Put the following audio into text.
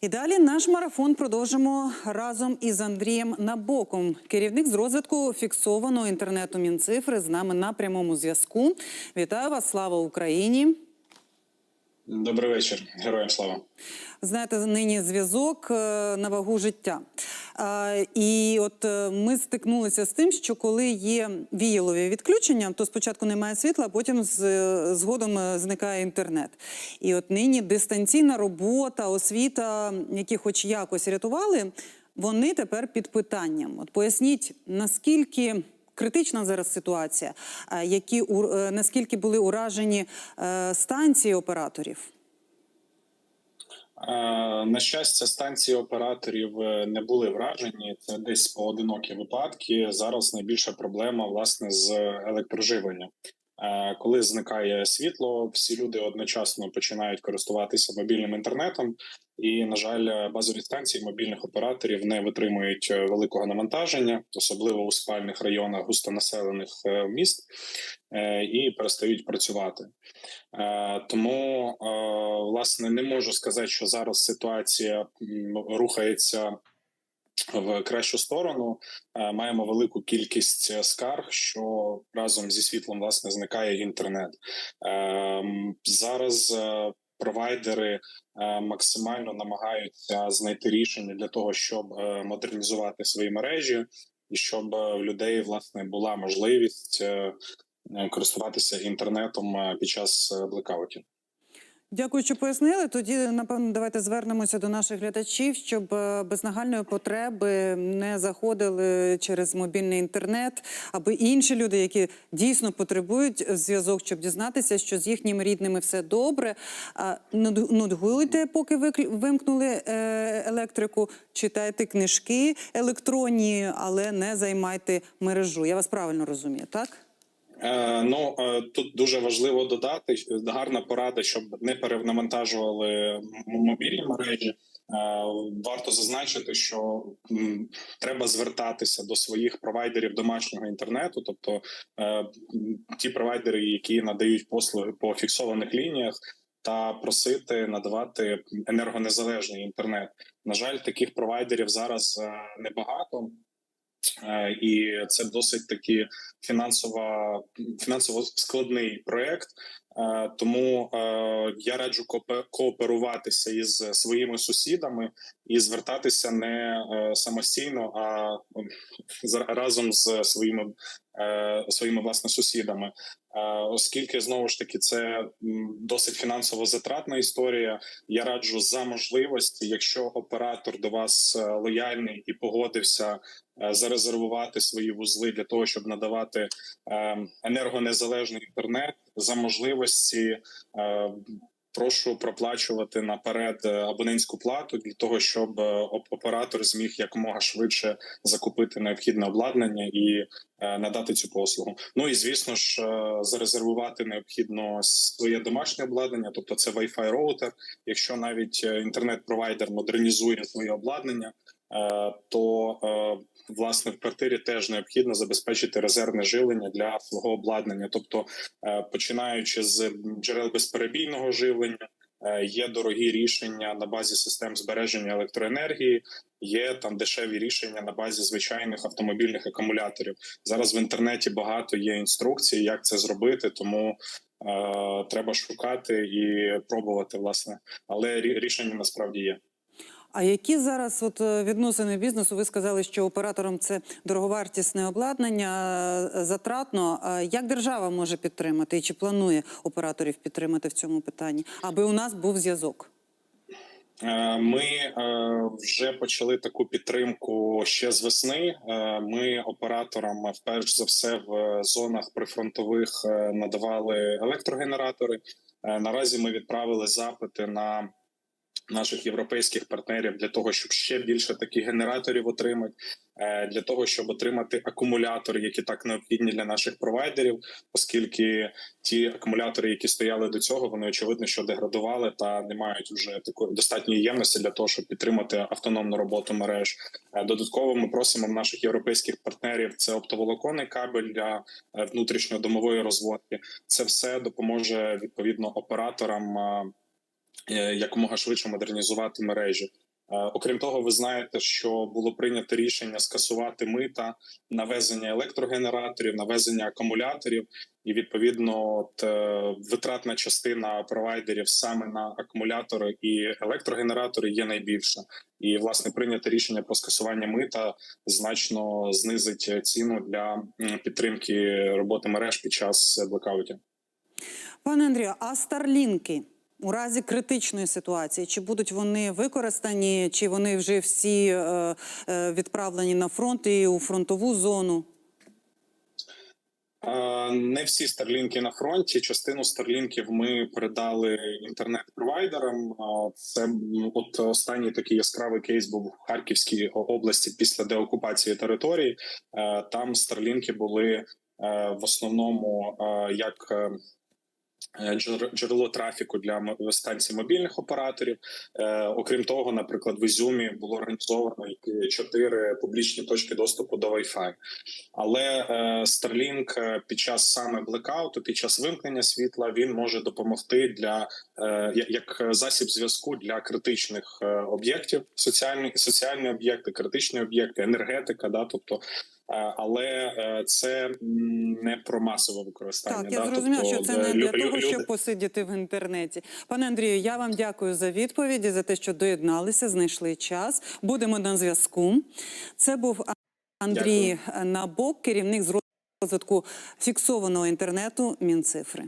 І далі наш марафон продовжимо разом із Андрієм Набоком, керівник з розвитку фіксованого інтернету Мінцифри з нами на прямому зв'язку. Вітаю вас! Слава Україні! Добрий вечір, героям слава. Знаєте, нині зв'язок е, на вагу життя. Е, І от е, ми стикнулися з тим, що коли є віялові відключення, то спочатку немає світла, а потім згодом зникає інтернет. І от нині дистанційна робота, освіта, які хоч якось рятували, вони тепер під питанням. От поясніть, наскільки. Критична зараз ситуація, е, які е, наскільки були уражені е, станції операторів? На щастя, станції операторів не були вражені. Це десь поодинокі випадки. Зараз найбільша проблема власне з електроживленням. Е, Коли зникає світло, всі люди одночасно починають користуватися мобільним інтернетом, і на жаль, базові станції мобільних операторів не витримують е, великого навантаження, особливо у спальних районах густонаселених е, міст, і перестають працювати. Тому власне не можу сказати, що зараз ситуація рухається в кращу сторону. Е, Маємо велику кількість е, скарг, що разом зі світлом власне зникає інтернет. Е, Зараз е, провайдери максимально намагаються знайти рішення для того, щоб модернізувати свої мережі, і щоб в людей власне була можливість користуватися інтернетом під час блекаутів. Дякую, що пояснили. Тоді напевно давайте звернемося до наших глядачів, щоб е, без нагальної потреби не заходили через мобільний інтернет, аби інші люди, які дійсно потребують зв'язок, щоб дізнатися, що з їхніми рідними все добре. А, нуд- поки вимкнули е, електрику, читайте книжки електронні, але не займайте мережу. Я вас правильно розумію, так? Е, ну е, тут дуже важливо додати гарна порада, щоб не перенавантажували мобільні мережі. Е, Варто зазначити, що треба звертатися до своїх провайдерів домашнього інтернету, тобто ті провайдери, які надають послуги по фіксованих лініях, та просити надавати енергонезалежний інтернет. На жаль, таких провайдерів зараз небагато. Е, І це досить таки фінансово, фінансово складний проект. Е, Тому е, я раджу коопе- кооперуватися із своїми сусідами і звертатися не самостійно, а разом з своїми своїми власне сусідами. Оскільки знову ж таки це досить фінансово затратна історія. Я раджу за можливості, якщо оператор до вас лояльний і погодився зарезервувати свої вузли для того, щоб надавати е, енергонезалежний інтернет за можливості. е, Прошу проплачувати наперед е, абонентську плату для того, щоб е, оператор зміг якомога швидше закупити необхідне обладнання і е, надати цю послугу. Ну і звісно ж, е, зарезервувати необхідно своє домашнє обладнання, тобто це Wi-Fi роутер. Якщо навіть е, інтернет-провайдер модернізує своє обладнання, е, то е, власне в квартирі теж необхідно забезпечити резервне живлення для свого обладнання, тобто е, починаючи з джерел безперебійного живлення. е, Є дорогі рішення на базі систем збереження електроенергії, є там дешеві рішення на базі звичайних автомобільних акумуляторів. Зараз в інтернеті багато є інструкцій, як це зробити, тому е, треба шукати і пробувати, власне. Але рішення насправді є. А які зараз от е, відносини бізнесу? Ви сказали, що операторам це дороговартісне обладнання е, затратно. Як держава може підтримати і чи планує операторів підтримати в цьому питанні, аби у нас був зв'язок? Е, Ми вже почали таку підтримку ще з весни. Ми операторам, перш за все, в зонах прифронтових надавали електрогенератори. Наразі ми відправили запити на наших європейських партнерів для того, щоб ще більше таких генераторів отримати, е, для того, щоб отримати акумулятори, які так необхідні для наших провайдерів, оскільки ті акумулятори, які стояли до цього, вони очевидно, що деградували та не мають вже такої достатньої ємності для того, щоб підтримати автономну роботу мереж. Е, Додатково ми просимо наших європейських партнерів це оптоволоконний кабель для е, внутрішньодомової розводки. Це все допоможе відповідно операторам. Е, е, Якомога швидше модернізувати мережі. Окрім того, ви знаєте, що було прийнято рішення скасувати мита на везення електрогенераторів, на везення акумуляторів, і відповідно от, е, витратна частина провайдерів саме на акумулятори і електрогенератори є найбільша. І власне прийнято рішення про скасування мита значно знизить ціну для підтримки роботи мереж під час блекаутів. Пане Андрію, а старлінки у разі критичної ситуації, чи будуть вони використані, чи вони вже всі е, е, відправлені на фронт і у фронтову зону? Е, Не всі старлінки на фронті. Частину старлінків ми передали інтернет-провайдерам. Це от останній такий яскравий кейс був в Харківській області після деокупації території. Там старлінки були в основному як джерело трафіку для станцій мобільних операторів. Е, окрім того, наприклад, в Ізюмі було організовано чотири публічні точки доступу до Wi-Fi. Але е, Starlink е, під час саме блекауту, під час вимкнення світла, він може допомогти для е, як засіб зв'язку для критичних е, об'єктів, соціальні соціальні об'єкти, критичні об'єкти, енергетика. Да, тобто. Е, Але е, це не про масове використання. Так, я да, зрозуміла, тобто, що це не для того, щоб посидіти в інтернеті. Пане Андрію, я вам дякую за відповіді, за те, що доєдналися, знайшли час. Будемо на зв'язку. Це був Андрій Набок, керівник з розвитку фіксованого інтернету Мінцифри.